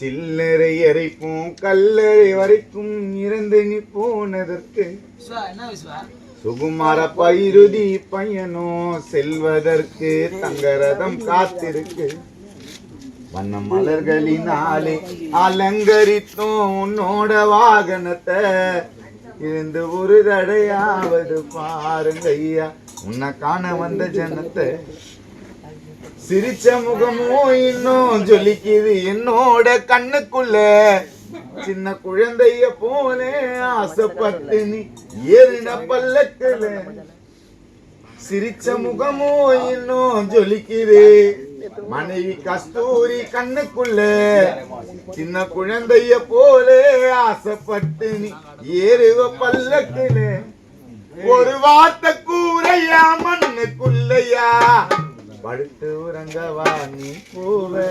சில்லறை எறைப்போம் கல்லறை வரைக்கும் இறந்து நீ போனதற்கு. சுகுமார பைருதி பையனோ செல்வதற்கு தங்கரதம் காத்திருக்கு. வண்ண மலர்களினாலே அலங்கரித்தோம் உன்னோட வாகனத்தை இருந்து ஒரு தடையாவது பாருங்க ஐயா உன்னை காண வந்த ஜனத்தை சிரிச்ச முகமோ இன்னும் ஜொலிக்குது என்னோட கண்ணுக்குள்ள. சின்ன குழந்தைய போல ஆசைப்பட்டு நீ ஏறின பல்லக்குல. சிரிச்ச முகமோ இன்னும் ஜொலிக்குது. மனைவி கஸ்தூரி கண்ணுக்குள்ள. சின்ன குழந்தைய போல ஆசைப்பட்டு நீ ஏறுவ பல்லக்குல. ஒரு வார்த்தை கூறையா மண்ணுக்குள்ளையா? படுத்து உறங்கவா நீ போவே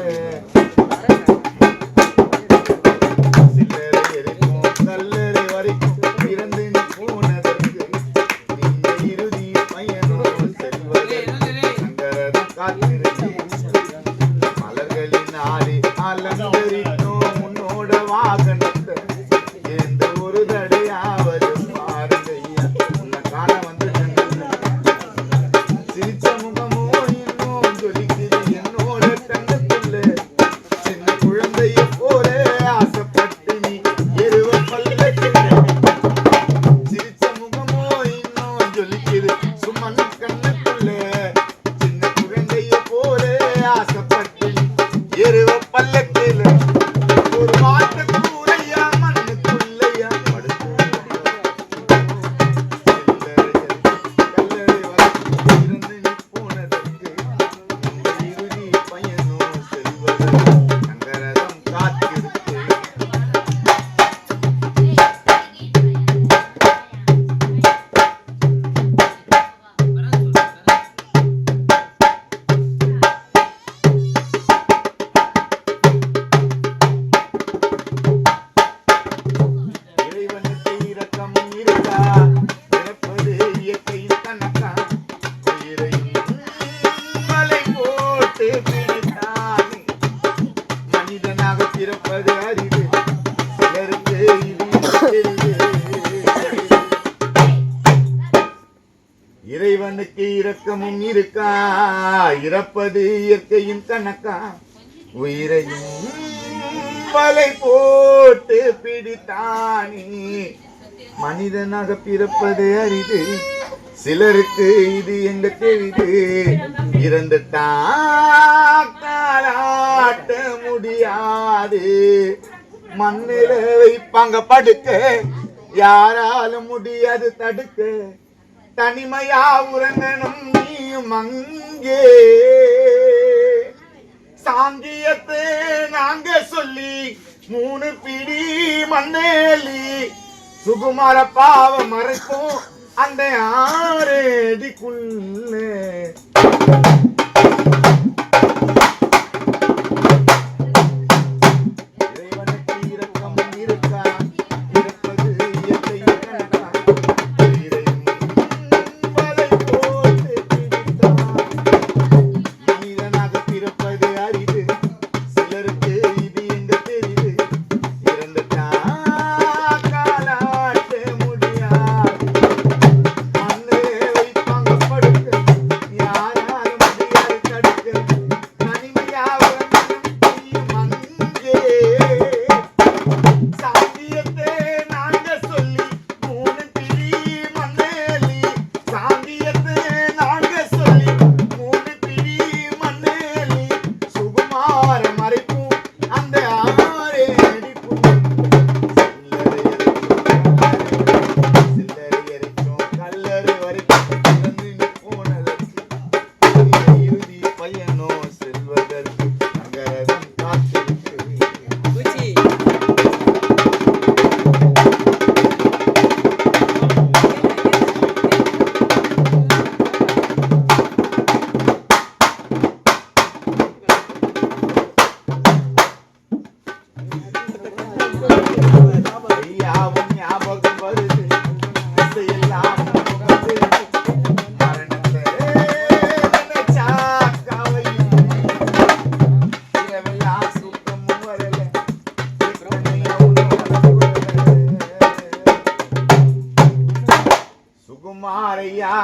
இறைவனுக்கு இரக்கமும் இருக்கா? இறப்பது இயற்கையின் கணக்கா உயிரையும் வலை போட்டு பிடித்தானே. மனிதனாக பிறப்பது அரிது. சிலருக்கு இது எங்க தெரியுது? இறந்துட்டா காலாட்ட முடியாது. மண்ணில வைப்பாங்க படுக்க. யாராலும் முடியாது தடுக்க. தனிமையா உறங்கணும் நீயும் அங்கே. சாங்கியத்தை நாங்க சொல்லி மூணு பிடி மண்ணேலி. சுகுமார பாவ மறைக்கும் அந்த ஆறடிக்குள்ள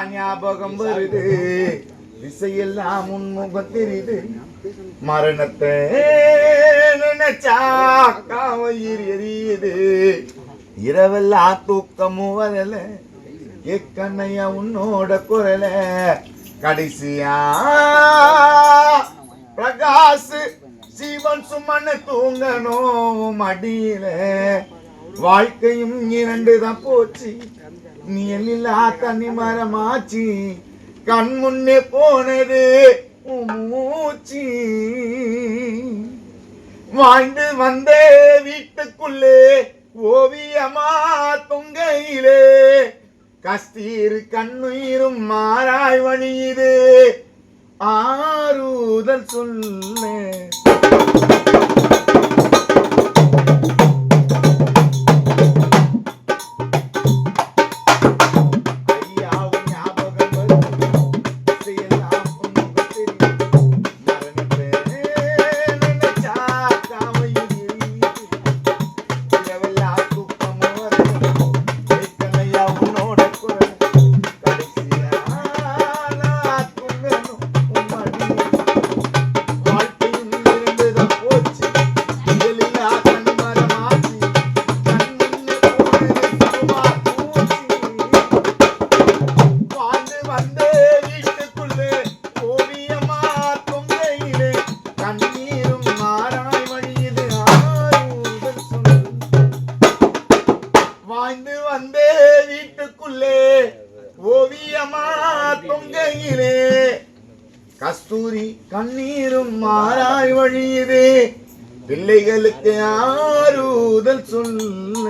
ஞாபகம் வருது. திசையெல்லாம் உன்முகம் தெரியுது. மரணத்தை நினைச்சா காவயிர் எரியுது. இரவெல்லாம் தூக்கமும் வரல. எக்கண்ணையா உன்னோட குரல. கடைசியா பிரகாஷ் சீவன் சுமன் தூங்கணும் மடியில. வாழ்க்கையும் இரண்டு தான் போச்சு. நீ எல்லாம் தண்ணி மரமாச்சி கண் முன்னே போனது மூச்சி. வாழ்ந்து வந்த வீட்டுக்குள்ளே ஓவியமா தொங்கையிலே கஸ்தீர் கண்ணுயிரும் மாறாய் வழியுது ஆறுதல் சொல்ல. கண்ணீரும் மாறாய் வழியுது பிள்ளைகளுக்கு ஆறுதல் சொல்ல